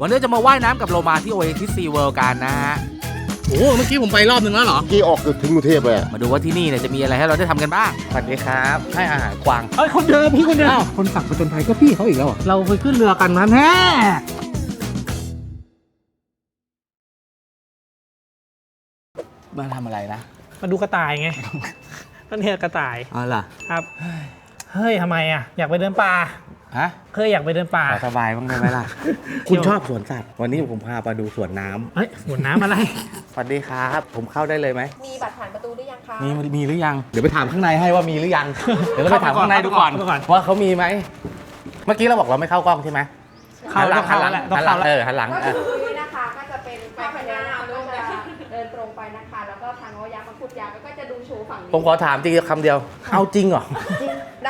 วันนี้จะมาว่ายน้ำกับโลมาที่โอเอทิซีเวิลด์กันนะฮะ โอ้เมื่อกี้ผมไปรอบนึงแล้วเหรอเมื่อกี้ออกถึงกรุงเทพเลยอะมาดูว่าที่นี่เนี่ยจะมีอะไรให้เราได้ทำกันบ้าง สวัสดีครับ ให้อาหารกวาง เอ้ยคนเดิมพี่คนเดิมอ้าวคนสั่งประจนภัยก็พี่เขาอีกแล้วเหรอเราไปขึ้นเรือกันนะแน่มาทำอะไรนะมาดูกระต่ายไง ก็เนี่ยกระต่าย อ๋อเหรอครับ เฮ้ยทำไมอะ อยากไปเดินป่า ฮะเคยอยากไปเดินป่า ขอสบายบ้างได้ไหมล่ะ คุณชอบสวนสัตว์ วันนี้ผมพาไปดูสวนน้ำเฮ้ยสวนน้ำอะไรสวัสดีครับ ผมเข้าได้เลยไหมมีบัตรผ่านประตูหรือยังคะมีมีหรือยัง เดี๋ยวไปถามข้างในให้ว่ามีหรือยัง เดี๋ยวเราไปถามข้างในดูก่อน เข้าไปก่อน ว่าเขามีไหม เมื่อกี้เราบอกเราไม่เข้ากล้องใช่ไหมเข้าหันหลัต้องเข้าหันหลัแล้วงต้องหันหลัเข้างแล้วเออหันหลังก็เออ คือนี่นะคะ ก็จะเป็นไปข้างหน้าก็จะเดินตรงไปนะคะ แล้วก็ทางโอยามังคุดยาก็จะดูโชว์ฝั่งนี้ ผมขอถามจริงคำเดียว เอาจริงเหรอด้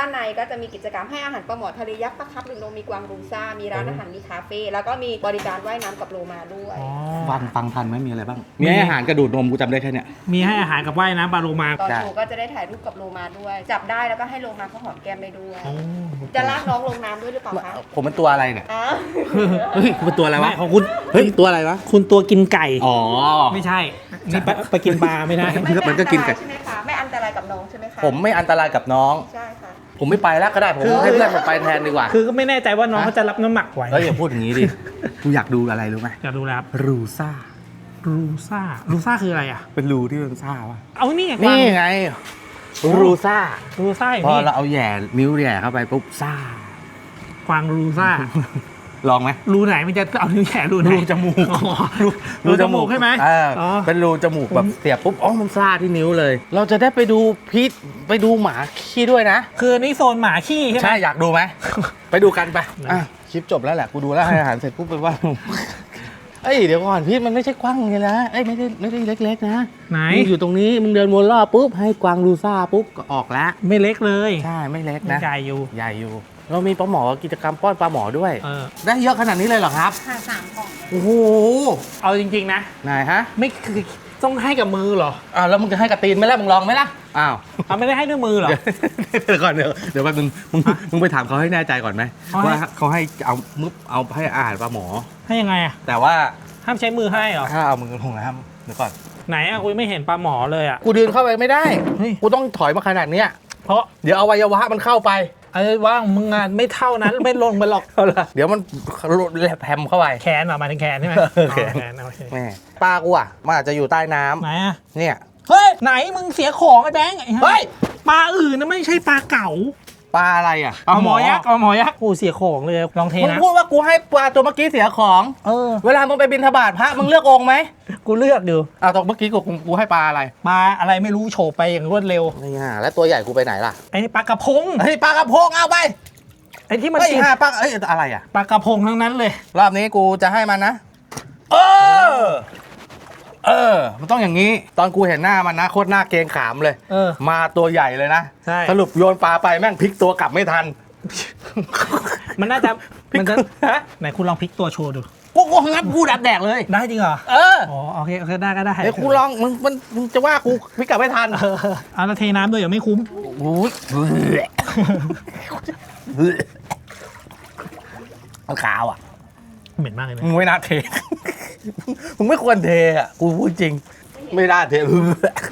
านในก็จะมีกิจกรรมให้อาหารปลาหมอทะเลยักษ์ปลาคับลิงโลมีกวางรูซ่า มีร้านอาหาร มีคาเฟ่ แล้วก็มีบริการว่ายน้ำกับโลมาด้วยอ๋อฟังฟังทันไหมมีอะไรบ้าง มีให้อาหารกระดูดนมกูจำได้แค่เนี้ย มีให้อาหารกับว่ายน้ำปลาโลมาตอนได้โชว์ก็จะได้ถ่ายรูปกับโลมาด้วย จับได้แล้วก็ให้โลมาเขาหอมแก้มได้ด้วย โอ้จะลากน้องลงน้ำด้วยหรือเปล่าคะผมเป็นตัวอะไรเนี่ย อ้าว เฮ้ยกูเป็นตัวอะไรวะ ไม่ของคุณเฮ้ยตัวอะไรวะ คุณตัวกินไก่ อ๋อ ไม่ใช่ นี่ไปไปกินปลาไม่ได้คือมันก็กินไก่ใช่ไหมคะไม่อันตรายกับน้องใช่ไหมคะผมไม่อันตรายกับน้อง ใช่ค่ะ ผมไม่ไปแล้วก็ได้ผมให้เพื่อนผมไปแทนดีกว่า คือก็ไม่แน่ใจว่าน้องเขาจะรับน้ำหนักไหวเฮ้ยอย่าพูดอย่างนี้ดิกูอยากดูอะไรรู้ไหมอยากดูแล้วครับรูซ่ารูซ่ารูซ่าคืออะไรอะ เป็นรูที่เป็นซ่าวะเอานี่ไงกวางนี่ไงรูซ่ารูซ่าอยู่พอนี่เราเอาแหย่นิ้วแหย่เข้าไปปุ๊บซ่ากวางรูซ่า ลองไหมรูไหนมันจะเอานิ้วแฉรูไหน รูจมูกอ๋อรูรูจมูกใช่ไหมเอออ๋อเป็นรูจมูกแบบเสียบปุ๊บอ๋อมันซ่าที่นิ้วเลย เราจะได้ไปดูพิษไปดูหมาขี้ด้วยนะ คืออันนี่โซนหมาขี้ใช่ไหม ใช่อยากดูไหม ไปดูกันไปอะคลิปจบแล้วแหละกูดูแล้วให้อาหารเสร็จปุ๊บไปว่าเอ้ยเดี๋ยวก่อนพี่มันไม่ใช่กว้างเลยนะเอ้ยไม่ได้ไม่ได้เล็ก ๆ นะไหน มึงอยู่ตรงนี้มึงเดินวนรอบปุ๊บให้กวางลูซ่าปุ๊บก็ออกแล้วไม่เล็กเลยใช่ไม่เล็กไม่นะ ใหญ่อยู่ ใหญ่อยู่ เรามีปลาหมอกิจกรรมป้อนปลาหมอด้วย เออได้เยอะขนาดนี้เลยเหรอครับ ค่ะสามกล่องโอ้โหเอาจริง ๆ นะนายฮะไม่คือต้องให้กับมือเหรออ้าวแล้วมึงจะให้กระตีนไหมล่ะมึงลองไหมล่ะอ้าวเอาไม่ได้ให้ด้วยมือเหรอ เดี๋ยวก่อนเดี๋ยวเดี๋ยวแป๊บนึงมึงมึงไปถามเขาให้แน่ใจก่อนไหมเขาให้ ว่าเขาให้เอามึบเอาให้อาหารปลาหมอ ให้ยังไงอะแต่ว่าห้ามใช้มือให้เหรอถ้าเอามือลงนะครับเดี๋ยวก่อนไหนอะกูยังไม่เห็นปลาหมอเลยอะ กูเดินเข้าไปไม่ได้เฮ้ย กูต้องถอยมาขนาดเนี้ยเพราะเดี๋ยวอวัยวะมันเข้าไป ไอ้ว่างมึงอะไม่เท่านั้นไม่ลงไปหรอกเดี๋ยวมันแลบแฮมเข้าไป แขนเหรอหมายถึงแขนใช่ไหมเออแขน อ๋อแขนโอเคแม่ปลากูอะมันอาจจะอยู่ใต้น้ำไหนอะเนี่ย เฮ้ยไหนมึงเสียของไอ้แบงค์ไอ้ห่าเฮ้ย ปลาอื่นนะไม่ใช่ปลาเก๋า ปลาอะไรอะเอาหมอยักษ์เอาหมอยักษ์โอ้เสียของเลยลองเทมึงนะพูดว่ากูให้ปลาตัวเมื่อกี้เสียของ เออ เวลามึงไปบินทบาทพระมึงเลือกองค์ไหมกูเลือกดูเอาตรงเมื่อกี้กูกูให้ปลาอะไรปลาอะไรไม่รู้โฉบไปอย่างรวดเร็วนี่ฮะแล้วตัวใหญ่กูไปไหนล่ะไอ้นี่ปลากระพงเฮ้ยปลากระพงเอาไปไอ้ที่มันเฮ้ยกินห้าปลาเอ้ยอะไรอะปลากระพงทั้งนั้นเลย รอบนี้กูจะให้มันนะ เออ เออ มันต้องอย่างนี้ ตอนกูเห็นหน้ามันนะโคตรหน้าเกรงขามเลย เออมาตัวใหญ่เลยนะ ใช่ สรุปโยนปลาไปแม่งพลิกตัวกลับไม่ทัน มันน่าจะพลิกมันจะฮะ ไหนคุณลองพลิกตัวโชว์ดู กูกูงับกูดับแดกเลย ได้จริงเหรอเอออ๋อโอเคโอเคได้ก็ได้เดี๋ยวกูลองมึงมันมึงจะว่ากูพลิกกลับไม่ทันเออเอาแล้วเทน้ำด้วยอย่าไม่คุ้ม อุ้ยมันขาวอะ เหม็นมากเลยนะมึงไม่น่าเท มึงไม่ควรเทอะ กูพูดจริง ไม่น่าเท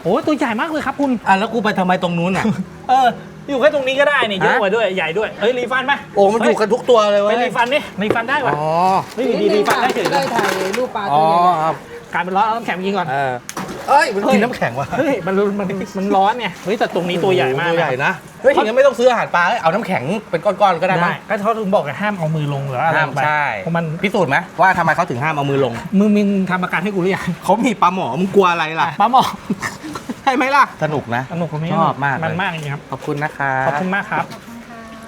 โอ้ยตัวใหญ่มากเลยครับคุณ อะแล้วกูไปทำไมตรงนู้นอะ เออ อยู่แค่ตรงนี้ก็ได้นี่เยอะฮะกว่าด้วยใหญ่ด้วยเฮ้ยรีฟันไหมโอ้มันอยู่กันทุกตัวเลยไปเว้ยรีฟันดิรีฟันได้วะอ๋อเฮ้ยอยู่ดีรีฟันได้เฉยเลได้ยถ่ายรูปปลาอ๋ตัอวใหญ่ครับ กลายเป็นร้อนเอาน้ำแข็งยิงก่อน เออเอ้ยมันกินน้ำแข็งว่ะเฮ้ยมันมันมันร้อนไงเฮ้ยแต่ตรงนี้ตัวใหญ่มากตัวนะใหญ่นะ เฮ้ยอย่างนั้นไม่ต้องซื้ออาหารปลาเอ้ยเอาน้ำแข็งเป็นก้อนๆก็ได้ได้มั้ยก็เขาถึงบอกไงห้ามเอามือลงหรืออะไรห้ามไปใช่เพราะมันพิสูจน์ไหมว่าทำไมเขาถึงห้ามเอามือลงมึงมึงทำประกันให้กูหรือยังเขามีปลาหมอมึงกลัวอะไรล่ะป้าหมอใช่ไหมล่ะสนุกนะ สนุกกว่านี้ชอบมากเลย มันมากจริงๆครับขอบคุณนะคะขอบคุณมากครับ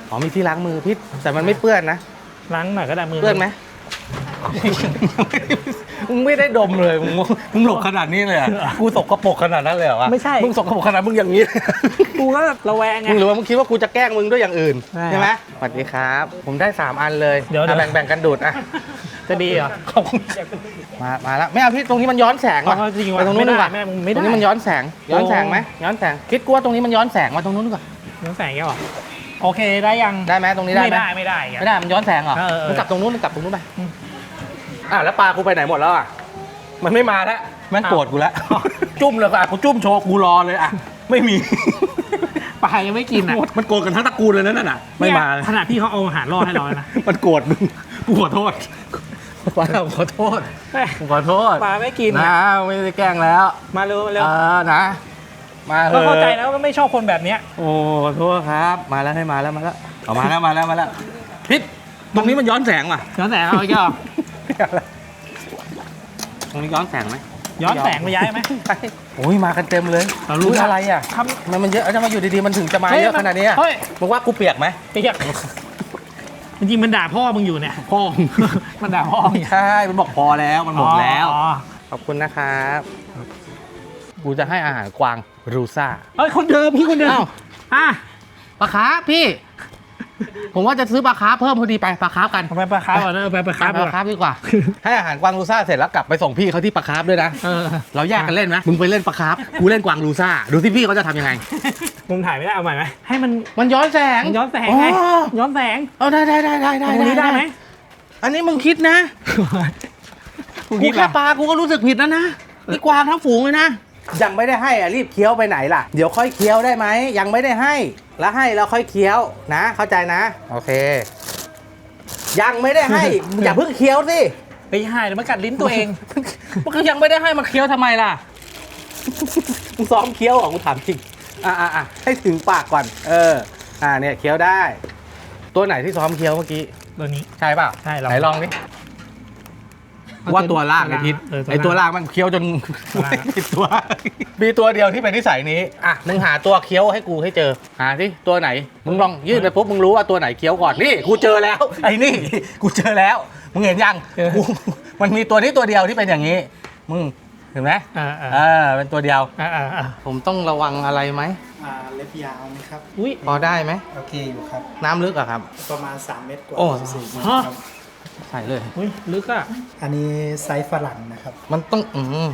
อ๋อมีที่ล้างมือพิษแต่มันไม่เปื้อนนะล้างหน่อยก็ได้มือเปื้อนไหม มึงไม่ได้ดมเลยมึงมึงหลบขนาดนี้เลยเหรอะกูสกปรกขนาดนั้นเลยเหรอวะไม่ใช่ มึงสกปรกขนาดมึงอย่างนี้ กูก็ระแวงไง มึงหรือว่ามึงคิดว่ากูจะแกล้งมึงด้วยอย่างอื่นใช่ใช่ไหมสวัสดีครับ ผมได้ 3 อันเลยเดี๋ยวอะเดี๋ยวแบ่งแบ่งกันดูดอะจะดีเหรอขอบคุณ มามาแล้วไม่เอาพี่ตรงนี้มันย้อนแสงว่ะเอาจริงว่ะไปตรงนู้นดีกว่าไม่ได้แม่มึงไม่ได้ตรงนี้มันย้อนแสง ย้อนแสงไหมย้อนแสงคิดกูว่าตรงนี้มันย้อนแสงมาตรงนู้นดีกว่าน้ำแสงแกเหรอโอเคได้ยังได้ไหมตรงนี้ได้ไม่ไหมได้ไม่ได้อีกอะ ไม่ได้มันย้อนแสงเหรอเออเออมันกลับตรงนู้นมันกลับตรงนู้นไป อืมอะแล้วปลากูไปไหนหมดแล้วอะ มันไม่มาแล้วแม่งโกรธกูแล้ว จุ่มเลยอะกูจุ่มโชว์กูรอเลยอะ ไม่มี ปลายังไม่กินอะมันโกรธกันทั้งตระกูลเลยนะนั่นน่ะ ไม่มาเนี่ยขนาดพี่เขาเอาอาหารรอดให้เราแล้วนะ มันโกรธมึง กูขอโทษปลาขอโทษกูขอโทษปลาไม่กินนะอะไม่ได้แกล้งแล้ว มาเร็วมาเร็วเออนะ มาเถก็อะเข้าใจนะว่าไม่ชอบคนแบบเนี้ย โอ้ขอโทษครับ มาแล้วให้มาแล้วมาแล้วเอามาแล้วมาแล้วมาแล้วพิษตรงนี้มันย้อนแสงว่ะย้อนแสงเอาอีกแล้ว ตรงนี้ย้อนแสงไหมย้อนแสงไปย้ายไหม โอ้ยมากันเต็มเลยเรารู้อุ๊ยอะไรอะทำมันมันเยอะจะมาอยู่ดีๆ มันถึงจะมาฮ้เยอะขนาดนี้อะเฮ้ยมึงว่ากูเปียกไหมเปียกจริงๆมันด่าพ่อมึงอยู่เนี่ย พ่อ มันด่าพ่อมึงใช่ มันบอกพอแล้ว มันหมดแล้ว อ๋อขอบคุณนะครับ กูจะให้อาหารกวางรูซ่าเอ้ยคนเดิมพี่คนเดิมอ้าว อะปลาคาร์ฟพี่ ผมว่าจะซื้อปลาคาร์ฟเพิ่มพอดีไปปลาคาร์ฟกันเอาไปปลาคาร์ฟก่อนเออไปปลาคาร์ฟปลาคาร์ฟดีกว่า ให้อาหารกวางรูซ่าเสร็จแล้วกลับไปส่งพี่เขาที่ปลาคาร์ฟด้วยนะ เออเราแยกกันเล่นไหมมึงไปเล่นปลาคาร์ฟกูเล่นกวางรูซ่า ดูที่พี่เขาจะทำยังไง มุมถ่ายไม่ได้เอาใหม่ไหมให้มันมันย้อนแสงมันย้อนแสงไงอ๋อย้อนแสงเอาได้ได้ได้ได้ได้ตรงนี้ได้ไหมอันนี้มึงคิดนะกูกูคิดแค่ว่าปลากูก็รู้สึกผิดแล้วนะนี่กวางทั้งฝูงเลยนะยังไม่ได้ให้อะรีบเคี้ยวไปไหนล่ะเดี๋ยวค่อยเคี้ยวได้ไหมยังไม่ได้ให้ แล้วให้แล้วค่อยเคี้ยวนะ เข้าใจนะ โอเค ยังไม่ได้ให้ อย่าเพิ่งเคี้ยวสิไปหายเดี๋ยวมันกัดลิ้นตัวเองมันก็ยังไม่ได้ให้มันเคี้ยวทำไมล่ะมึงซ้อมเคี้ยวเหรอกูถามจริงอะอะอะให้ถึงปากก่อน เออ อ่าเนี่ยเคี้ยวได้ ตัวไหนที่ซ้อมเคี้ยวเมื่อกี้ ตัวนี้ใช่เปล่าใช่ลองไหนลองดิ ว่าตัวล่างไอทิศเออไอตัวล่างมันเคี้ยวจนตัวล่างผิดตัว มีตัวเดียวที่เป็นนิสัยนี้อะมึงหาตัวเคี้ยวให้กูให้เจอหาที่ตัวไหนมึงลองยื่นไปปุ๊บมึงรู้ว่าตัวไหนเคี้ยวก่อนนี่กูเจอแล้ว ไอ้นี่ กูเจอแล้วมึงเห็นยังกูมันมีตัวนี้ตัวเดียวที่เป็นอย่างนี้ มึงเห็นไหมอ่าอ่าเออเป็นตัวเดียว อ่าอ่าอ่าผมต้องระวังอะไรไหมอ่าเล็บยาวไหมครับ อุ้ยพอได้ไหมโอเคอยู่ครับ น้ำลึกอะครับ ประมาณ 3 เมตรกว่าโอ้ สี่เมตรฮะครับ ใส่เลย อุ้ยลึกอะอันนี้ไซส์ฝรั่งนะครับ มันต้องอืม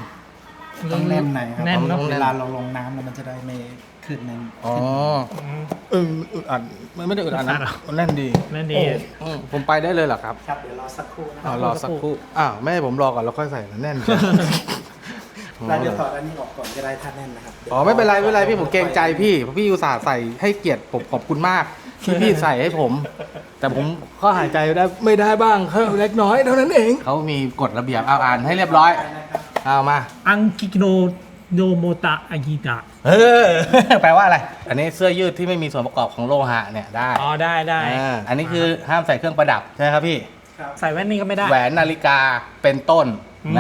ต้องแน่นหน่อยครับแน่นเนอะ เวลาเราลงน้ำแล้วมันจะได้ไม่ขึ้นในอ๋อมเอออึดอัดมันไม่ได้อึดอัดนะอึดอัดเหรอ มันแน่นดีแน่นดี อืมผมไปได้เลยเหรอครับครับ เดี๋ยวรอสักครู่นะคอ๋อรับรอสักครู่อ้าวไม่ให้ผมรอก่อนแล้วค่อยใส่นะแน่นแล้วเดี๋ยวถอดอันนี้ออกก่อนก็ได้ถ้าแน่นนะครับดี๋ยวอ๋อไม่เป็นไรไม่เป็นไรพี่ผมเกรงใจพี่เพราะพี่อุตส่าห์ใส่ให้เกียรติผมขอบคุณมาก ที่พี่ใส่ให้ผม แต่ผมก็หายใจได้ไม่ได้บ้างแค่เล็กน้อยเท่านั้นเองเขามีกฎระเบียบเอาอ่านให้เรียบร้อยเอามา อังกิโนโนโมตะอากิตะเออแปลว่าอะไร อันนี้เสื้อยืดที่ไม่มีส่วนประกอบของโลหะเนี่ยได้อ๋อได้ได้อ่าอันนี้คือห้ามใส่เครื่องประดับใช่ไหมครับพี่ ใส่แว่นนี่ก็ไม่ได้ แหวนนาฬิกาเป็นต้น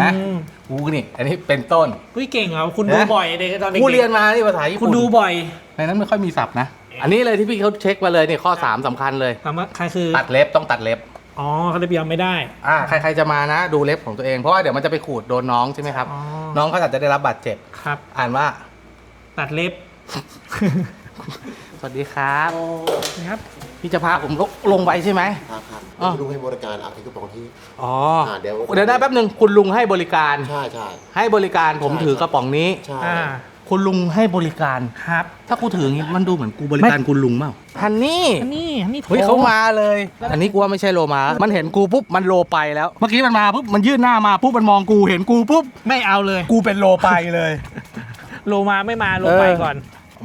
นะอืมกูนี่ อันนี้เป็นต้นอุ้ยเก่งเหรอคุณดูนะบ่อยเด็กตอนเด็กกูเรียนมานี่ภาษาญี่คุณปุ่นดูบ่อย ในนั้นไม่ค่อยมีศัพท์นะ อันนี้เลยที่พี่เขาเช็คมาเลยนี่ข้อ 3สำคัญเลย ถามว่าใครคือ ตัดเล็บต้องตัดเล็บ อ๋อเขาเลยยอมไม่ได้ อ่าใครๆจะมานะดูเล็บของตัวเองเพราะว่าเดี๋ยวมันจะไปขูดโดนน้องใช่ไหมครับ อ๋อ น้องเขาอาจจะได้รับบาดเจ็บ ครับ อ่านว่า ตัดเล็บ สวัสดีครับ นะครับ พี่จะพาผมลงลงไปใช่ไหม ครับครับอ๋อลุงให้บริการเอาที่กระป๋องที่ อ๋ออ่าเดี๋ยว เดี๋ยวนะแป๊บหนึ่งคุณลุงให้บริการ ใช่ใช่ให้บริการผมใช่ถือกระป๋องนี้ ใช่ อ่า คุณลุงให้บริการ ครับถ้ากูถืออย่างงี้มันดูเหมือนกูบริการคุณลุงเปล่าฮันนี่อันนี้อันนี้เฮ้ยเขามาเลย อันนี้กูว่าไม่ใช่โลมา มันเห็นกูปุ๊บมันโลไปแล้ว เมื่อกี้มันมาปุ๊บมันยื่นหน้ามาปุ๊บมันมองกูเห็นกูปุ๊บไม่เอาเลย กูเป็นโลไปเลย โลมาไม่มาโลไปก่อน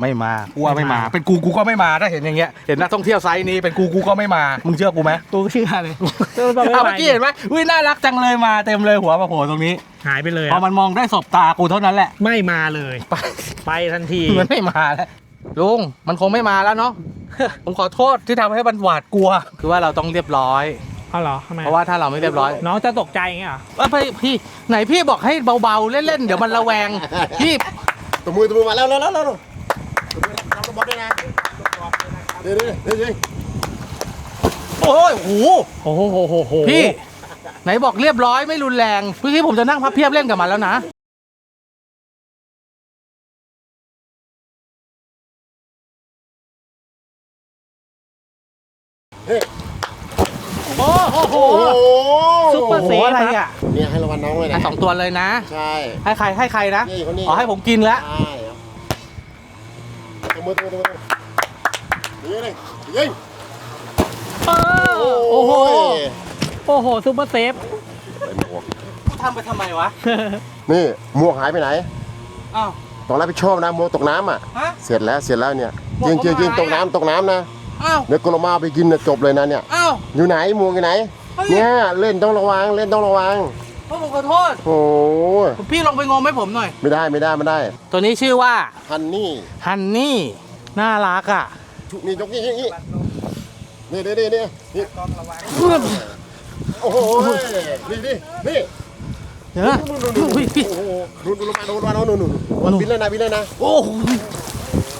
ไม่มากูว่าไม่มา เป็นกูกูก็ไม่มาถ้าเห็นอย่างเงี้ยเห็นนักท่องเที่ยวไซส์นี้เป็นกูกูก็ไม่มามึงเชื่อกูไหมกูเชื่อเลยเอาเมื่อกี้เห็นไหมอุ้ยน่ารักจังเลยมาเต็มเลยหัวมาโผล่ตรงนี้หายไปเลยพอมันมองได้สบตากูเท่านั้นแหละ ไม่มาเลย ไปไปทันทีมันไม่มาแล้วลุงมันคงไม่มาแล้วเนาะผมขอโทษที่ทำให้มันหวาดกลัว คือว่าเราต้องเรียบร้อยเอาเหรอทำไมเพราะว่าถ้าเราไม่เรียบร้อย น้องจะตกใจอย่างเงี้ยเหรอเอ้ยพี่พี่ไหนพี่บอกให้เบาๆเล่นๆเดี๋ยวมันระแวงพี่ตัวมือตัวมือมาแล้วแล้วแล้วแล้วตัวมือรั บอกด้วยนะเดี๋ยวเดี๋ยวโอ้ยโอ้โหโอ้โหโหโหพี่ ไหนบอกเรียบร้อยไม่รุนแรงเพี่ผมจะนั่งพับเพียบเล่นกับมันแล้วนะโอ้โหโหซุปเปอร์เซฟอะไรอะเนี่ยให้รางวัลน้องเลยนะสองตัวเลยนะ ใช่ ให้ใครให้ใครนะ อ๋อให้ผมกินแล้วใช่ตัว มือตัวมือตัวมือยิงเลยยิงเออโอ้โหยโอ้โหซุปเปอร์เซฟหมวกกูทำไปทำไมวะ นี่หมวกหายไปไหน อ้าว ต้องรับผิดชอบนะหมวกตกน้ำอะ ฮะ เสร็จแล้วเสร็จแล้วเนี่ยหมวจกริงจริงผมจริงหาย ตกน้ำตกน้ำนะอ้าว เดี๋ยวกลมาเอาไปกินน่ะจบเลยนะเนี่ย อ้าว อยู่ไหนหมวกอยู่ไหน เฮ้ย เนี่ยเล่นต้องระวังเล่นต้องระวังพ่อผม ขอโทษโอ้ยพี่ลงไปงมให้ผมหน่อย ไม่ได้ไม่ได้ไม่ได้ตัวนี้ชื่อว่าฮันนี่ฮันนี่น่ารักอะชุนี่ยกนี่นี่นี่นี่นี่นี่นี่โอ้โหนี่นี่นี่เดี๋ยวนะอุ้ยพี่โอ้โหดูดูลงมาดูลงมาดูดูดูบินเลยนะบินเลยนะโอ้โห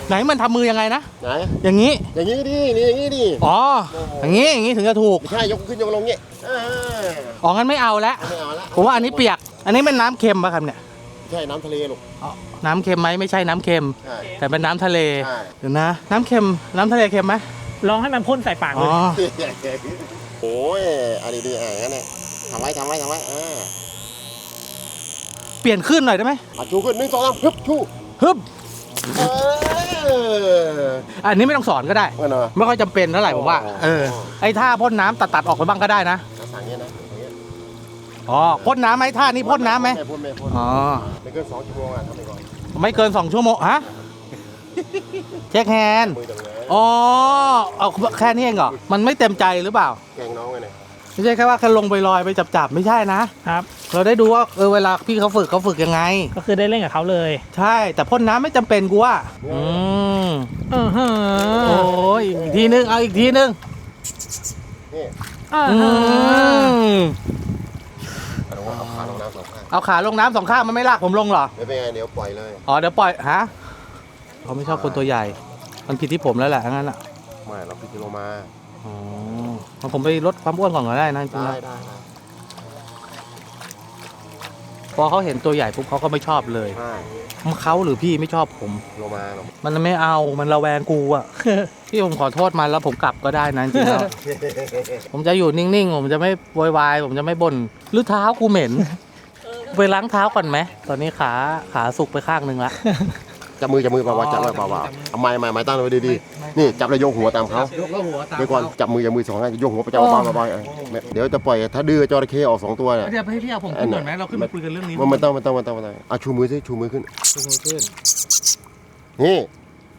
ไหนมันทำมือยังไงนะ ไหนอย่างนี้ อย่างนี้ดินี่อย่างนี้ดิอ๋อ อย่างนี้ อย่างนี้ถึงจะถูก ไม่ใช่ยกขึ้นยกลงเงี้ยเอออ๋อ งั้นไม่เอาแล้วไม่เอาละผมว่าอันนี้เปียก อันนี้เป็นน้ำเค็มป่ะครับเนี่ยใช่น้ำทะเลลูกอ๋อน้ำเค็มไหมไม่ใช่น้ำเค็ม ใช่ แต่เป็นน้ำทะเลใช่ เดี๋ยวนะ น้ำเค็ม น้ำทะเลเค็มไหมลองให้มันพ่นใส่ปากเลอ๋ยอโอ้ยอันนี้ดีอะงั้นเนี่ยทำไว้ทำไว้ทำไว้อ่าเปลี่ยนขึ้นหน่อยได้ไหมอะชูขึ้นหนึ่งสองสามฮึบชูฮึบเออ อันนี้ไม่ต้องสอนก็ได้เมื่อเนาะไม่ค่อยจำเป็นเท่าไหร่ผมว่า อ๋อ เออ ไอ้ท่าพ่นน้ำตัดตัดๆออกไปบ้างก็ได้นะสั่งเงี้ยนะอย่างเงี้ยอ๋อ พ่นน้ำไหมท่านี้พ่นน้ำไหม ไม่พ่นไม่พ่นอ๋อ ไม่เกินสองชั่วโมงอะทำไปก่อนไม่เกิน 2 ชั่วโมง ฮะ เช็คแฮนด์มือจังเลยอ๋อ เอาแค่นี้เองเหรอ มันไม่เต็มใจหรือเปล่า แกงน้องไงเนี่ย ไม่ใช่แค่ว่าแค่ลงไปลอยไปจับจับๆไม่ใช่นะครับ เราได้ดูว่าเออเวลาพี่เขาฝึกเขาฝึกยังไง ก็คือได้เล่นกับเขาเลยใช่ แต่พ่นน้ำไม่จำเป็นกูว่าอืมเออเฮ้โอ้ยอีกทีนึงเอาอีกทีนึงนี่ออืมเอาลงเอาขาลงน้ำสองข้างเอาขาลงน้ำสองข้างมันไม่ลากผมลงเหรอ ไม่เป็นไงเดี๋ยวปล่อยเลย อ๋อเดี๋ยวปล่อยฮะเขาไม่ชอบคนตัวใหญ่ มันผิดที่ผมแล้วแหละงั้นอะไม่เราพิจารณามา อ๋องั้นผมไปลดความอ้วนก่อนก็ได้นะจริงๆได้แล้วได้ได้พอเขาเห็นตัวใหญ่ปุ๊บเขาก็ไม่ชอบเลยใช่เขาหรือพี่ไม่ชอบผมลงมาลงมันไม่เอามันระแวงกูอะ พี่ผมขอโทษมันแล้วผมกลับก็ได้นะจริงๆแล้ว ผมจะอยู่นิ่งๆ ผมจะไม่โวยวาย ผมจะไม่บ่นหรือเท้ากูเหม็น ไปล้างเท้าก่อนไหม ตอนนี้ขาขาสุกไปข้างหนึ่งละ จับมือจับมือเบาๆจับมือเบาๆเอาไม้ไม้ไม้ตั้งไว้ดีๆนี่จับแล้วโยกหัวตามเขายกหัวตามเดี๋ยวก่อนจับมือจับมือสองข้างโยกหัวไปจับเบาๆเบาๆเออเดี๋ยวจะปล่อยถ้าดื้อจระเข้ออกสองตัวเนี่ยเดี๋ยวให้พี่เอาผมขึ้นก่อนไหมเราขึ้นมาคุยกันเรื่องนี้มันมันต้องมันต้องมันต้องมันต้องอะชูมือสิชูมือขึ้นชูมือขึ้นนี่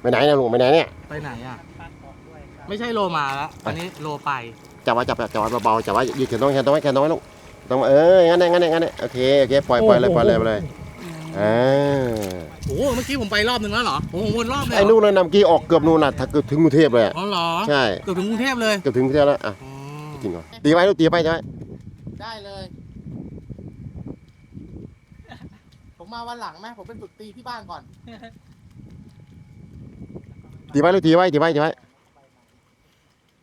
ไปไหนเนี่ยลูกไปไหนเนี่ยไปไหนอะไม่ใช่โลมาแล้วอันนี้โลไปจับไว้จับไว้จับไว้เบาๆจับไว้ยืดแขนตรงแขนตรงไว้แขนตรงไว้ลูกต้องเอองั้นเลยงั้นเลยงั้นเลยโอเคโอเคปล่อยปล่อยเลยปล่อยเลยปล่อยเลย อ่าโอ้โหเมื่อกี้ผมไปรอบหนึ่งแล้วเหรอผมวนรอบเลยไอ้นู่นน่ะนำกี้ออกเกือบนู่นน่ะถ้าเกือบถึงกรุงเทพเลยอะอ๋อเหรอใช่เกือบถึงกรุงเทพเลยเกือบถึงกรุงเทพแล้วอะอ๋อจริงเหรอตีไว้ลูกตีไปใช่ไหมได้เลย ผมมาวันหลังไหมผมเป็นฝึกตีที่บ้านก่อน ตีไว้ลูกตีไว้ตีไว้ตีไว้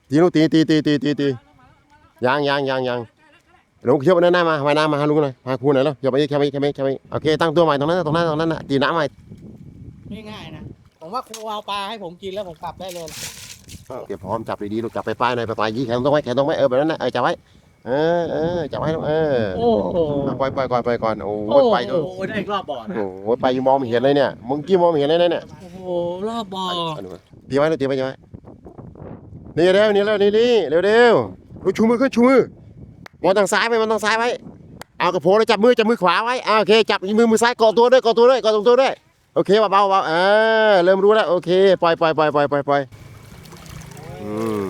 ตีลูกตีตีตีตีตีตียางยางยางยาง ลงเขียวไปหน้ามาไว้หน้ามาหาลุงหน่อยพาครูหน่อยแล้วเขียวไปแค่ไปแค่ไปแค่ไปโอเคตั้งตัวใหม่ตรงนั้นตรงนั้นตรงนั้นน่ะตีน้ำใหม่ง่ายๆนะผมว่าครูเอาปลาให้ผมกินแล้วผมกลับได้เลยเก็บพร้อมจับดีๆลูกจับไปปลายหน่อยไปปลายยี่แขนตรงไว้แขนตรงไว้เออแบบนั้นนะเออจับไว้เออเออจับไว้ลูกเออโอ้โหปล่อยปล่อยก่อนปล่อยก่อนโอ้โอ้ยโหไปโอ้โหได้อีกรอบบ่อนะโอ้ยไปมองไม่เห็นเลยเนี่ยมึงกี้มองไม่เห็นเลยนะเนี่ยโอ้โหรอบบ่ออันนี้ตีไว้ลูกตีไว้ตีไว้นี่เร็วนี่เร็วนี่นี่เร็วเร็วลูกชูมือขึ้นชูมือ มันทางซ้ายไปมันทางซ้ายไว้เอากระโปรงแล้วจับมือจับมือขวาไว้อ่าโอเคจับมือมือซ้ายเกาะตัวด้วยเกาะตัวด้วยเกาะตรงตัวด้วยโอเคเบาๆเบาๆอ่าเริ่มรู้แล้วโอเคปล่อยปล่อยปล่อยปล่อยปล่อยปล่อยอืม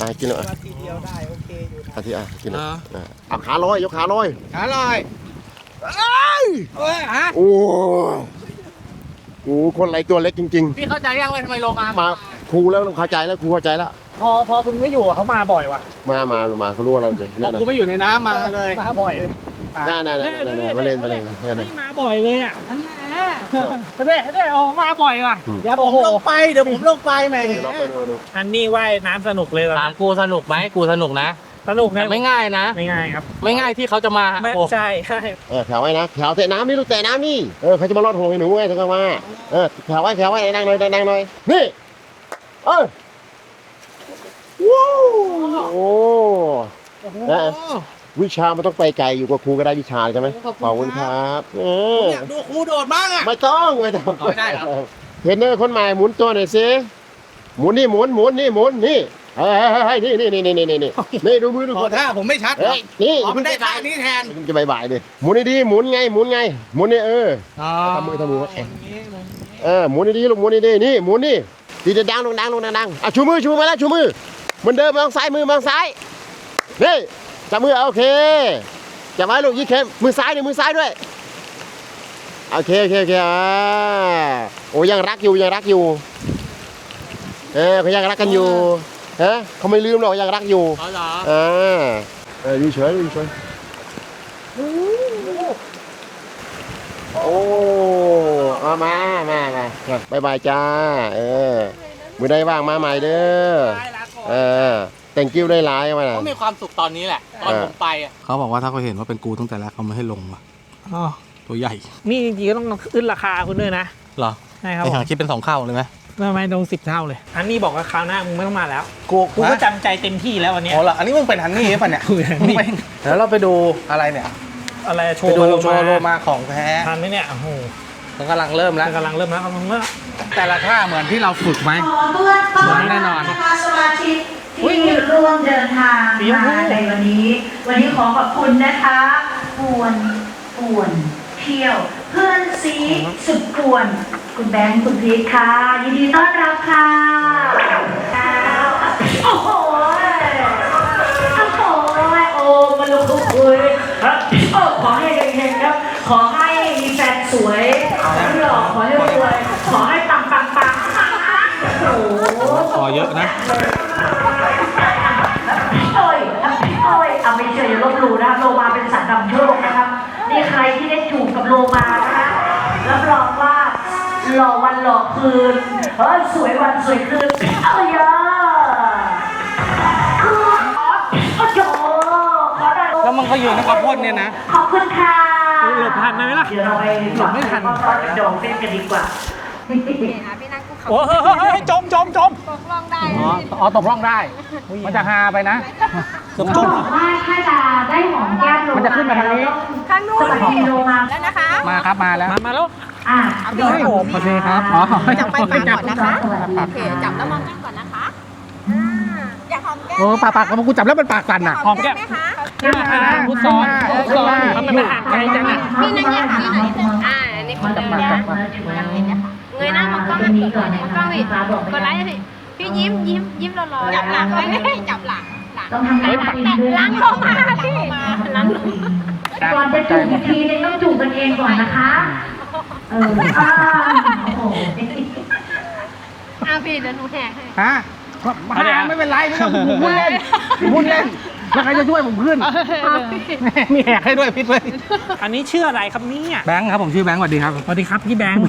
ตายกินเลยอะทีเดียวได้โอเคอยู่นะอาทิตย์อะกินเหเลรยออะเอาขาลอยยกขาลอยอร่อยเอ้ยเอ้ยฮะโอ้ย โอ้คนไรตัวเล็กจริง พี่เข้าใจยังว่าทำไมโลมาๆ มาครูแล้วเข้าใจแล้วครูเข้าใจแล้ว พอพอคุณไม่อยู่อะเขามาบ่อยว่ะมามามาเขารู้ว่าเราจะนั่นกูไม่อยู่ในน้ำมาเลยมาบ่อยเลยนั่นนั่นนั่นนั่นมาเล่นมาเล่นนั่นไม่นั่นมาบ่อยเลยอะนั่นแหละได้ได้ออกมาบ่อยว่ะอืมอย่าโอ้โหลงไปเดี๋ยวผมลงไปแหม่เราไปดูดูอันนี้ว่ายน้ำสนุกเลยตอนถามนั้นกูสนุกไหมกูสนุกนะ สนุกแต่นะไม่ง่ายนะ ไม่ง่ายครับไม่ง่ายที่เขาจะมาไม่โอ้ ใช่ใช่เออแถวไว้นะแถวเตะน้ำนี่ลูกเตะน้ำนี่เออเขาจะมาลอดห่วงให้หนูไงถึงจะมาเออแถวไว้แถวไว้นั่งหน่อยนั่งหน่อยนี่เออว้าวโอ้เออวิชามันต้องไปไกลอยู่กับครูก็ได้วิชาใช่ไหมขอบคุณครับเอออยากดูครูโดดบ้างอะไม่ต้องไม่ต้องเอาไม่ได้เหรอ เทรนเนอร์คนใหม่หมุนตัวหน่อยสิ หมุนนี่หมุนหมุนนี่หมุนนี่เฮ้ยเฮ้ยเฮ้ยนี่นี่นี่นี่นี่นี่นี่ดูมือดูขคอนท่าผมไม่ชัดเฮ้ยนี่อ๋อมันได้ท่านี้แทนจะบายบายดิหมุนดีๆหมุนไงหมุนไงหมุนนี่เอออ๋อทำมือทำมือเออหมุนดีๆลูกหมุนดีๆนี่หมุนนี่ดีจะดังลงดังลงดังๆอะชูมือชูมือมาแล้วชูมือเหมือนเดิมมองซ้ายมือมองซ้ายนี่จับมือโอเคจับไว้ลูกยี่เข้มมือซ้ายด้วยมือซ้ายด้วยโอเคโอเคโอเคอ่าโอ้ยังรักอยู่ยังรักอยู่ เออเขายังรักกันอยู่ฮะเขาไม่ลืมหรอกยังรักอยู่อ๋อเหรออ่าเอออยู่เฉยอยู่เฉยโอ้เอามามามาบายบายจ้า เออมือได้ว่างมาใหม่เด้อเออแต่งกิ้วได้หลายมาน่ะเขามีความสุขตอนนี้แหละ ตอนเออผมไปอะเขาบอกว่าถ้าเขาเห็นว่าเป็นกูตั้งแต่แรกเขาไม่ให้ลงว่ะอ๋อตัวใหญ่ นี่จริงๆก็ต้องขึ้นราคาคุณด้วยนะ เหรอใช่ครับไอ้ผหามคิดเป็นสองเข้าเลยไหม ไม่ไม่ต้องสิบเท่าเลย อันนี้บอกว่าคราวหน้ามึงไม่ต้องมาแล้ว กูกูก็จำใจเต็มที่แล้ววันเนี้ย อ๋อเหรออันนี้มึงเป็นฮันนี่ป่ะเนี่ยกูเป็นฮันนี่ มึงเดี๋ยวเราไปดูอะไรเนี่ยอะไรโชไปว์ดูมาลงโชว์โลมาของแท้ทันไหมเนี่ย โอ้โหมันกำลังเริ่มแล้ว กำลังเริ่มแล้วกำลังเริ่มแต่ละท่าเหมือนที่เราฝึกไหม ขอต้อนรับเหมือนแน่นอนนะคะสมาชิกที่ร่วมเดินทางมาในวันนี้ วันนี้ขอขอบคุณนะคะป่วนป่วนเที่ยว เพื่อนซีสุดป่วน คุณแบงค์คุณพีทค่ะ ยินดีต้อนรับค่ะครับโอ้โหโอ้โหโอ้มาลุกลุกคุยครับโอ้ขอให้เฮงๆครับ ขอให้มีแฟนสวยหล่อขอให้รวยขอให้ปังปังปังโอ้โหขอเยอะนะโอ้ยโอ้ยเอาไม่เชื่ออย่าลบหลู่นะครับโลมาเป็นสัตว์นำโชคนะครับนี่ใครที่ได้จูบกับโลมานะคะรับรองว่า หล่อวันหล่อคืนเออสวยวันสวยคืนเอาเยอะคือโอ้โหขอได้แล้วมันก็อยู่ในข้าวโพดเนี่ยนะ ขอบคุณค่ะ หลบทันไหมล่ะ เดี๋ยวเราไปหลบไม่ทันฟังเพลงโดงเต้นกันดีกว่าพี่นั่งคุกเข่าโอ้เฮ้ยเฮ้ยเฮ้ยจมจมจมตกลงได้อ๋ออ๋อตกร่องได้ มันจะฮาไปนะเกือบเขาจมบอกว่าถ้าจะได้หอมแก้มโลมันจะขึ้นมาทางนี้ข้างนู้นสวัสดีโลมา แล้วนะคะ มาครับมาแล้ว มามาแล้ว อะเดี๋ยวให้ผมโอเคครับอ๋อจับไปปากก่อนนะคะโอเคจับแล้วมองกันก่อนนะคะอ่าอยากหอมแก้มโอ้ปากปากกูจับแล้วมันปากสั่นอะหอมแก้มไหมคะขึ้นมาอะพุทธซ้อนพุทธซ้อนมันมันห่างไกลจังอะพี่นั่งเนี่ยพี่หน่อยนิดนึงอ่าอันนี่คนเดิมนะเงยหน้ามองกล้องนะกดกล้องดิกดไลค์สิพี่ยิ้มยิ้มยิ้มรอๆจับหลังไว้ไม่จับหลังหลังต้องทำให้ปากแต่ล้างลงมาพี่ล้างลงก่อนจะจูบอีกทีนึงต้องจูบกันเองก่อนนะคะ เอออ่าโอ้โหอะพี่เดี๋ยวหนูแหกให้ ฮะมาไม่เป็นไรไม่ต้องผมพูดเล่นผมพูดเล่น แล้วใครจะช่วยผมขึ้นแม่มีแหกให้ด้วยพิษเลยอันนี้ชื่ออะไรครับเนี่ยแบงค์ครับผมชื่อแบงค์สวัสดีครับสวัสดีครับพี่แบงค์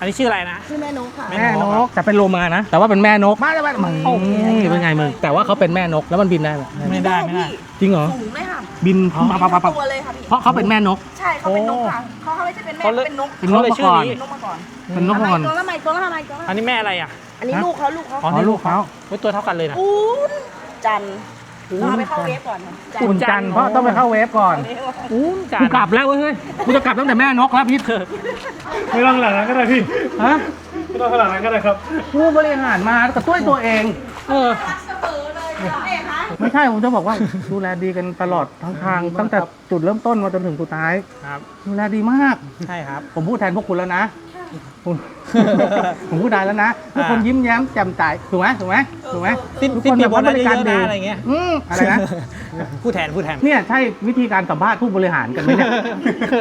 อันนี้ชื่ออะไรนะชื่อแม่นุ๊กค่ะแม่แม่นนกกแต่เป็นโลมานะ แต่ว่าเป็นแม่นกมาแล้วมาโอ้โหเป็นไงมึงแต่ว่าเขาเป็นแม่นกแล้วมันบินได้ไหมไม่ได้ไม่ได้จริงเหรอสูงเลยค่ะบินปับปับปับปับตัวเลยค่ะพี่เพราะเขาเป็นแม่นก ใช่เขาเป็นนกค่ะเขาเขาไม่ใช่เป็นแม่เขาเลยเป็นนกเป็นนกเขาเลยมาชื่อก่อนนี้เป็นนกมาก่อนเป็นนกมาก่อนตัวละไมตัวละไมตัวละอันนี้แม่อะไรอะอันนี้ลูกเขาลูกเขาอ๋อลูกเขาไว้ตัวเท่ากันเลยนะอูนจัน ทร์เราเอาไปเข้าเวฟก่อนค่ะจันทอุ่นร์จันทร์เพราะต้องไปเข้าเวฟก่อนอู้จากูนกลับแล้วเว้ยกูจะกลับตั้งแต่แม่นกแล้วพี่ไม่ต้องขนาดนั้นก็ได้พี่ฮะไม่ต้องขนาดนั้นก็ได้ครับผู้บริหารมากับตัวตัวเอง เออไม่ใช่ผมจะบอกว่า ดูแลดีกันตลอดทั้งทางตั้งแต่จุดเริ่มต้นมาจนถึงสุดท้ายครับดูแลดีมาก ใช่ครับ ผมพูดแทนพวกคุณแล้วนะ ผมผมพูดได้แล้วนะทุกคนยิ้มแย้มแจ่มใสถูกไหมถูกไหมถูกไหมสิ้นทุกสิ้คนนปีแบบโบว่านับสริเยการอะๆดีนะอะไรเงี้ย อืมอะไรนะ ผู้แทนผู้แทน เนี่ยใช่วิธีการสัมภาษณ์ผู้บริหารกันไหมเนี่ย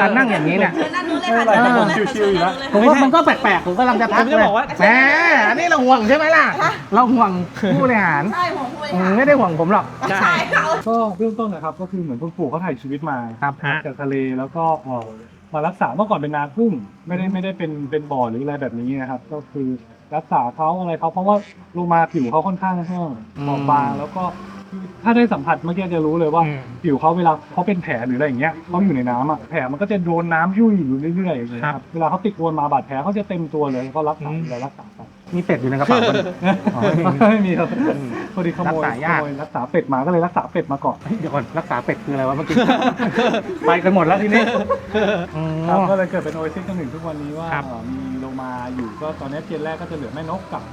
การนั่งอย่างนี้เนี่ยนั่นนู้นเลยค่ะไม่เป็นไรเชิญผมเลยชิวๆอยู่แล้ว ผมว่ามันก็แปลกๆ ผมกำลังจะทักผมจะบอกว่า แหมอันนี้เราห่วงใช่ไหมล่ะ เราห่วงผู้บริหารใช่ของผู้บริอืหามรไม่ได้ห่วงผมหรอก ใช่ ใช่ค่ะก็เบื้องต้นนะครับก็คือเหมือนคุณปู่เขาถ่ายชีวิตมาครับ ฮะ จากทะเลแล้วก็เอ่อ มารักษาเมื่อก่อนเป็นนากุ้งไม่ได้ไม่ได้เป็นเป็นบ่อหรืออะไรแบบนี้นะครับ ก็คือรักษาเขาอะไรเขาเพราะว่าโลมาผิวเขาค่อนข้างแห้งอืมบอบบางแล้วก็ถ้าได้สัมผัสเมื่อกี้จะรู้เลยว่าอืมผิวเขาเวลาเขาเป็นแผลหรืออะไรอย่างเงี้ยเขาอยู่ในน้ำอะแผลมันก็จะโดนน้ำยุ่ยอยู่เรื่อยๆอย่างเงี้ยครับเวลาเขาติดอวนมาบาดแผลเขาจะเต็มตัวเลยเขารักษาอะไรรักษาไป มีเป็ดอยู่ในกระเป๋าปะเนี่ยอ๋อไม่มี ไม่มีครับพอดีขโมยรักษายาก ขโมยรักษาเป็ดมาก็เลยรักษาเป็ดมาก่อนเฮ้ยเดี๋ยวก่อนรักษาเป็ดคืออะไรวะเมื่อกี้ ไปกันหมดแล้วทีนี้อ๋ครับอก็เลยเกิดเป็นโอเอซิสกันหนึ่งทุกวันนี้ว่าครับ เอ่อมีโลมาอยู่ก็ตอนนี้เจนแรกก็จะเหลือแม่นกกับ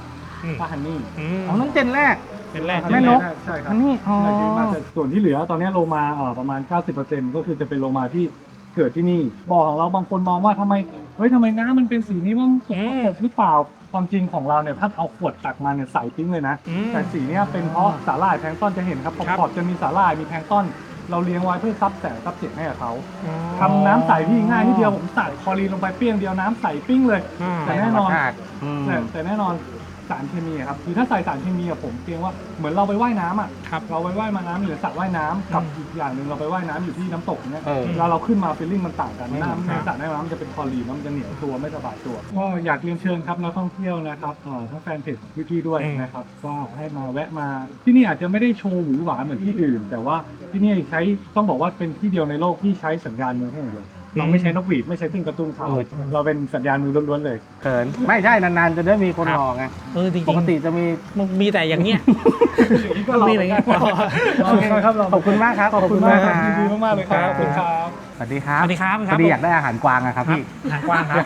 อืมป้าฮันนี่อืมเอานั้นเจนแรก เป็นแรกอัแม่นก ใช่ครัอับนนี้อ๋อแต่คือมาจากส่วนที่เหลือตอนนี้โลมาเอ่อประมาณ 90%ก็คือจะเป็นโลมาที่เกิดที่นี่บ่อของเราบางคนมองว่าทำไมเฮ้ยทำไมน้ำมันเป็นสีนี้ว่ามันสกปรกหรือเปล่า ความจริงของเราเนี่ยถ้าเอาขวดตักมาเนี่ยใส่ทิ้งเลยนะ อืมแต่สีเนี้ยเป็นเพราะสาหร่ายแพลงก์ต้นจะเห็นครับขครับอบๆจะมีสาหร่ายมีแพลงก์ต้น เราเลี้ยงไว้เพื่อซับแสงซับเสียงให้กับเขาทำน้ำใสที่ง่ายนิดเดียวผมใส่คลอรีนลงไปเปรี้ยงเดียวน้ำใสปิ้งเลยอ่าแต่แน่นอนธรรมชาติอืมแต่แต่แน่นอน สารเคมีอะครับคือถ้าใส่สารเคมีอะผมเกรงว่าเหมือนเราไปว่ายน้ำอะครับ เราไปว่ายมาน้ำหรือสระว่ายน้ำกับอืมอีกอย่างหนึ่งเราไปว่ายน้ำอยู่ที่น้ำตกเนี่ยเออ เวลาเราขึ้นมาฟีลลิ่งมันต่างกันอืมน้ำครัในบสระในน้ำมันจะเป็นคลอรีนแล้วมันจะเหนียวตัวไม่สบายตัวก็อยากเรียนเชิญครับนักท่องเที่ยวนะครับเอ่อทั้งแฟนเพจพี่ๆด้วยนะครับก็ให้มาแวะมาที่นี่อาจจะไม่ได้โชว์หวือหวาเหมือนที่อื่น แต่ว่าที่นี่ใช้ต้องบอกว่าเป็นที่เดียวในโลกที่ใช้สัญญาณมือให้อย่าง เดียวเราไม่ใช้นกหวีดไม่ใช้ตึ้งกระตุ้นเขาเออเราเป็นสัญญาณมือล้วนๆเลยเขินไม่ใช่นานๆจะได้มีคนมองไงเออจริงปกติจะมีๆมันมีแต่อย่างเงี้ยอย่างนี้ก็เรามีอะไรเงี้ยโอเคครับเราขอบคุณมากครับขอบคุณมากครับขอบยินคุดีณมากมากๆเลยครับขอบคุณครับสวัสดีครัสบวัสดีครับพอดีอยากได้อาหารกวางอะครับพี่อาหารกว้างครับ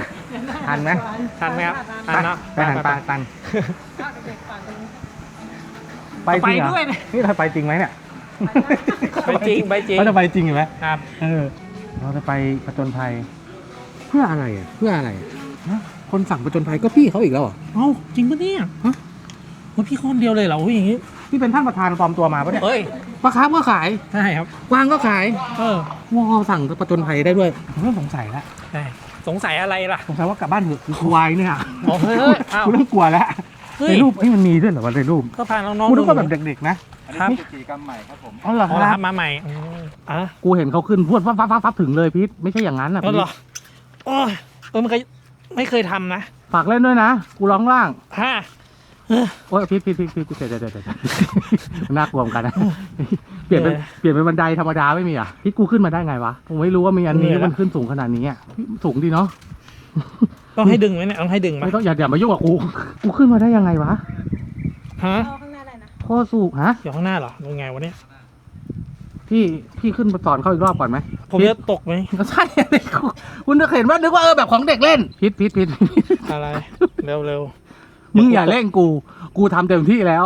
ทันไหมทันไหมครับทันเนาะไปหันปลาตันไปจริงเหรอด้วยนะนี่เราไปจริงไหมเนี่ยไปจริงไปจริงเขาจะไปจริงไหมครับเออ เราจะไปผจญภัย เพื่ออะไรอะ เพื่ออะไรฮะคนสั่งผจญภัยก็พี่เขาอีกแล้วเหรอ เอ้าจริงปะเนี่ยฮะว่าพี่คนเดียวเลยเหรออย่างงี้พี่เป็นท่านประธานปลอมตัวมาปะเนี่ยเอ้ยปลาคาร์ฟก็ขาย ใช่ครับ กวางก็ขายเออวอสั่งผจญภัยได้ด้วย ผมเริ่มสงสัยแล้วใช่สงสัยอะไรล่ะ สงสัยว่ากลับบ้านเถอะกูควายเนี่ยอ๋อเฮ้ยเฮ้ยอ้าวกูเริ่มกลัวแล้ว เฮ้ย ในรูปเอ้ยมันมีด้วยเหรอวะในรูปก็พาน้องๆกูนึกว่าดูแบบเด็กๆนะครับกิจกรรมใหม่ครับผมอ๋อเหรออ๋อคเหรอรัครับบมาใหม่อืมอะกูเห็นเขาขึ้นพรวดฟับฟับฟับฟับถึงเลยพีทไม่ใช่อย่างนั้นนะก็พีเหรทอโอ้ยเออมันเคยไม่เคยทำนะฝากเล่นด้วยนะกูร้องล่างฮะโอ้ยพีทพีทพีทพีทเดี๋ยวเดี๋ยวเดี๋ยวเดี๋ยวน่ากลัวเหมือนกันนะเปลี่ยนเป็นเปลี่ยนเป็นบันไดธรรมดาไม่มีอะพีทกูขึ้นมาได้ไงวะผมไม่รู้ว่ามีอันนี้มันขึ้นสูงขนาดนี้อะสูงดีเนาะ ต้องให้ดึงไหมเนี่ยต้องให้ดึงไหมไม่ต้องอย่าอย่ามายุ่งกับกูกูขึ้นมาได้ยังไงวะฮะโคตรสูงฮะอยู่ข้างหน้าเหรอยังไงวะเนี่ยพี่พี่ขึ้นมาสอนเขาอีกรอบก่อนไหมผมจะตกไหมใช่อะไรกูคุณจะเห็นว่านึกว่าเออแบบของเด็กเล่นพิษพิษพิษอะไร เร็วเร็วมึงอย่าเล่นกู กูทำเต็มที่แล้ว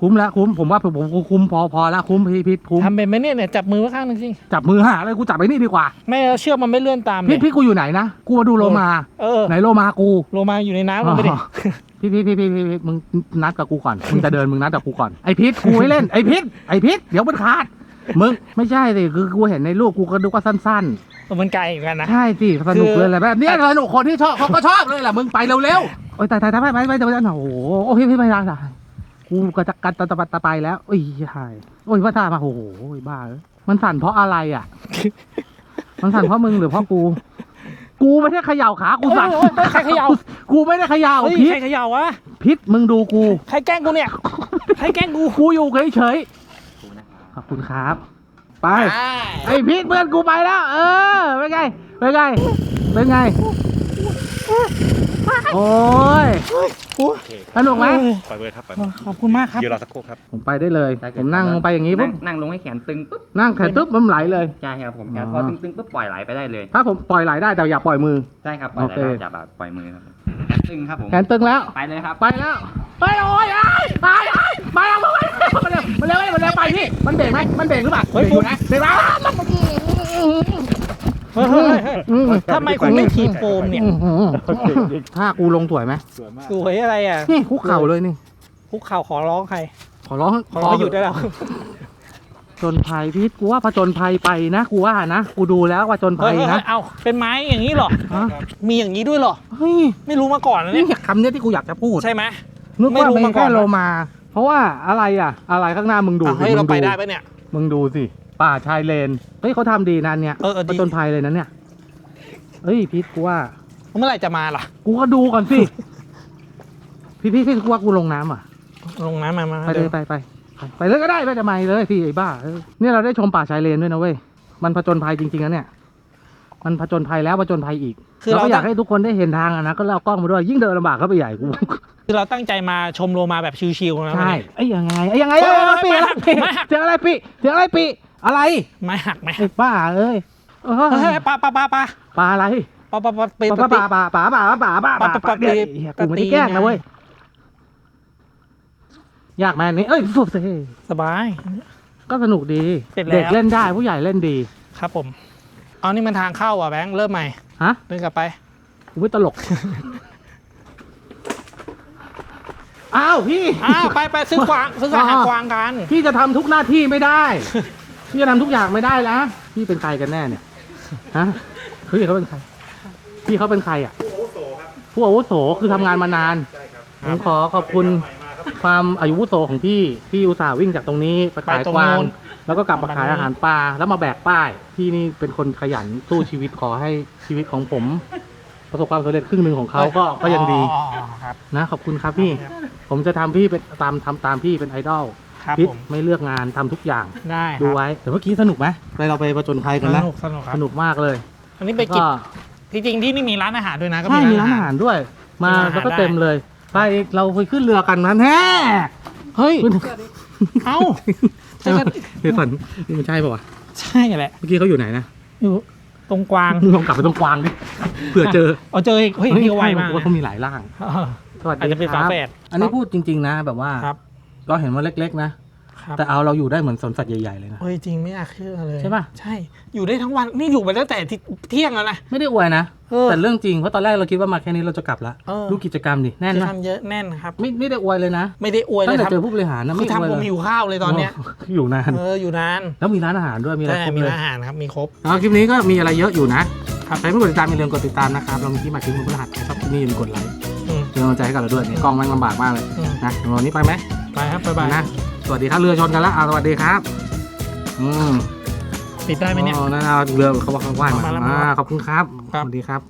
คุ้มแล้วคุ้มผมว่าผมผมคุ้มพอพอแล้วคุ้มพี่พิษคุ้มทำเป็นไหมเนี่ยเนี่ยจับมือไว้ข้างหนึงสิจับมือหาเลยกูจับไอ้นี่ดีกว่า ไม่เอาเชือกมันไม่เลื่อนตามพี่เนี่ยพี่กูอยู่ไหนนะกูมาดูโลมาเออไหนโลมากูโลมาอยู่ในน้ำลงไปดิอ๋อพี่พี่พี่พี่พี่พี่มึงนัดกับกูก่อนมึงจะเดินมึงนัดกับกูก่อนไอพิษกูให้เล่นไอพิษไอพิษเดี๋ยวมันขาดมึงไม่ใช่สิคือกูเห็นในรูปกูก็ดูว่าสั้นๆเออมันไกลเหมือนกันนะใช่สิสนุกคือเลยแหละแบบเนี้ยสนุกคนที่ชอบเขาก็ชอบเลยแหละมึงไปเร็วๆโอ้ยตายตายตายไปไปไปไปโอ้โหโอ้ยพี่ไม่ได้ได้ กูกระจักกันตะตะปัตะไปแล้วโอ้ยใช่โอ้ยว่าตามาโอ้โหบ้าเอ้ยมันสั่นเพราะอะไรอะ มันสั่นเพราะมึงหรือเพราะกู กูไม่ได้เขย่าขากูสั่นเอ้ยเอ้ยใครเขย่ากูไม่ได้เขย่าเฮ้ยพิษใครเขย่าวะพิษมึงดูกูใครแกล้งกูเนี่ยใครแกล้งกูกูอยู่เฉยๆขอบคุณครับ ไปไอพีทเพื่อนกูไปแล้ว เออเป็นไงเป็นไงเป็นไง โอ้ยสนุกไหมปล่อยเบอร์ครับปล่อยขอบคุณมากครับเดี๋ยวรอสักครู่ครับผมไปได้เลยผมนั่งลงไปอย่างนี้นี้ปุ๊บนั่งลงให้แขนตึงปุ๊บนั่งแขนตุ๊บมันไหลเลย ใช่ครับผมแขนอ๋อพอตึงตึงปุ๊บปล่อยไหลไปได้เลยถ้าผมปล่อยไหลได้แต่อย่าปล่อยมือ ใช่ครับปล่อยไหลโอเค ได้จับแบบปล่อยมือครับผมแขนตึงครับผมแขนตึงแล้ว ไปเลยครับไปแล้วไปโอ้ยไอ้ไปไอ้ไปเอามาไว้มันเร็วมันเร็วมันเร็วไปพี่มันเบรกไหมมันเบรกหรือเปล่าเฮ้ยเบรกอยู่นะเบรกแล้ว เฮ้ยเฮ้ยเฮ้ยอืมทำไมคุณไม่ทีบโฟมเนี่ยถ้ากูลงสวยไหมสวยอะไรอะนี่คุกเข่าเลยนี่ คุกเข่าขอร้องใคร ขอร้องขอร้องให้หยุดได้แล้วจนภัยพีทกูว่าผจญภัยไปนะกูว่านะกูดูแล้วว่าจนเฮ้ภัยยเฮ้ยนะเฮ้ยเอาเป็นไม้อย่างนี้เหรอ ฮะมีอย่างนี้ด้วยเหรอ เฮ้ยไม่รู้มาก่อนนะนี่เนี่ยคำเนี้ยที่กูอยากจะพูดใช่ไหม นึกไม่ว่ารู้เป็นมาก่อแค่นนะโลมา เพราะว่าอะไรอะ อะไรข้างหน้ามึงดูอะสิเฮ้ยมึเรางไปดูได้ปะเนี่ย มึงดูสิ ป่าชายเลน เฮ้ยเขาทำดีนันเนี่ยเออเออผดีจญภัยเลยนั้นเนี่ยเฮ้ยพีทกูว่า เมื่อไหร่จะมาล่ะ กูก็ดูก่อนสิ พี่พี่พี่กูว่ากูลงน้ำอะ ลงน้ำมามาไปเลยไปไปไปไปเลยก็ได้ไม่จะไม่เลยพี่ไอ้บ้าเออเนี่ยเราได้ชมป่าชายเลนด้วยนะเว้ย มันผจญภัยจริงๆนะเนี่ย มันผจญภัยแล้วผจญภัยอีกคือเราเราก็อยาตั้กงให้ทุกคนได้เห็นทางอะนะก็เอากล้องมาด้วยยิ่งเดินลำบากเข้าไปใหญ่กูคือเราตั้งใจมาชมโลมาแบบชิวๆนะ ใช่วันนี้ไอ้ยยังไงไอ้ยยังไงเฮ้เอ้ยยปีไม่อะไรหักปีไม่หักเสียงอะไรปีเสียงอะไรปี อะไรไม้หักไหมไอ้บ้าเอ้ยเออเฮ้ยปลาปลาปลาปลาปลาอะไรปลาปลาปลาไปปลาปลาปลาปลา ปลาปลาปลาปลาปลาปลาปลาเดี๋ยวเหี้ยกูไม่ได้แกล้งนะเว้ยยากไหมอันนี้เอ้ยฟุบสิสบายก็สนุกดีเสร็จแล้วเด็กเล่นได้ผู้ใหญ่เล่นดีครับผมเอานี่มันทางเข้าอะแบงค์เริ่มใหม่ฮะเดินกลับไปอุ้ยตลกอ้าวพี่อ้าวไปไปซื้อกวางซื้ออาหารกวางกันพี่จะทำทุกหน้าที่ไม่ได้ พี่จะทำทุกอย่างไม่ได้แล้วพี่เป็นใครกันแน่เนี่ยฮะพี่เขาเป็นใคร พี่เขาเป็นใครอะผู้อาวุโสคือทำงานมานานผมขอขอบคุณความอายุวุโสของพี่ที่อุตส่าห์วิ่งจากตรงนี้ไปขายไปตรงกวางนู้นแล้วก็กลับมาขายอาหารปลาแล้วมาแบกป้ายพี่นี่เป็นคนขยันสู้ชีวิตขอให้ชีวิตของผม ประสบความสำเร็จครึ่งหนึ่งของเขาก็ก็ยังดีอ๋ออ๋ออ๋อครับนะขอบคุณครับพี่ ผมจะทำพี่เป็นตามทำตามพี่เป็นไอดอล ครับพิษผม ไม่เลือกงานทำทุกอย่าง ได้คดูรับไว้ แต่เมื่อกี้สนุกไหมไปเราไปประจนภัยกันสนะนุกสนุกครับสนุกมากเลยอันนี้ไปแล้วกินก็จริงๆที่นี่มีร้านอาหารด้วยนะ ก็ใช่มีมีร้าร้านนอาอาหาหารรด้วย มากินอาหารแล้วก็ได้เต็มเลย ไปเราไปขึ้นเรือกันนะแน่เฮ้ยเอ้า ใช่ไหมเดี๋ยวก่อนนี่มันใช่ป่าวะใช่แหละเมื่อกี้เขาอยู่ไหนนะอยู่ตรงกวางลองกลับไปตรงกวางดิเผื่อเจอเอาเจออีกเฮ้ยนี่ก็ไวมากว่าเขามีหลายร่าง เออ สวัสอาจดีจะเป็นคฝารับแฝดอันนี้พูดจริง ๆ นะ แบบว่าครับ ก็เห็นว่าเล็กๆ นะ ครับแต่เอาเราอยู่ได้เหมือนสวนสัตว์ใหญ่ๆเลยนะ เฮ้ยจริงไม่อยากเชื่อเลยใช่ปะ ใช่ อยู่ได้ทั้งวันนี่อยู่ไปตั้งแต่ที่เที่ยงแล้วนะ ไม่ได้อวยนะ เออแต่เรื่องจริงเพราะตอนแรกเราคิดว่ามาแค่นี้เราจะกลับละเออ ดูกิจกรรมดิแน่นจะนะทำเยอะแน่นครับ ไม่ไม่ได้อวยเลยนะไม่ได้อวยเลตั้งยแต่ทำเจอผู้บริหารนะคืไม่ออวยทำผมเลยหิวข้าวเลยตอนเนี้ยโอยู่นานเอออยู่นานแล้วมีร้านอาหารด้วยมีอะไรใช่ครบมีเลยร้านอาหารครับมีครบแล้วคลิปนี้ก็มีอะไรเยอะอยู่นะใครไม่กดติดตามอย่าลืมกดติดตามนะครับ เรามีที่มาคลิปมือพฤหัสใครชอบคลิปนี้อย่าลืมกดไลค์อืมเป็นกำลังใจให้กับเราด้วยเนี่ยกล้องแม่งลำบากมากเลยอืม นะเดี๋ยววันนี้ไปไหม ไปครับบ๊ายบายนะสวัสดีครับเรือชนกันแล้วอ่าสวัสดีครับ อืมปิดได้ไหมเนี่ย อ๋อนั่นเอาเรือเขาบอกเขาว่ายมามาแล้วมาแล้ว อ่าขอบคุณครับ ครับ สวัสดีครับ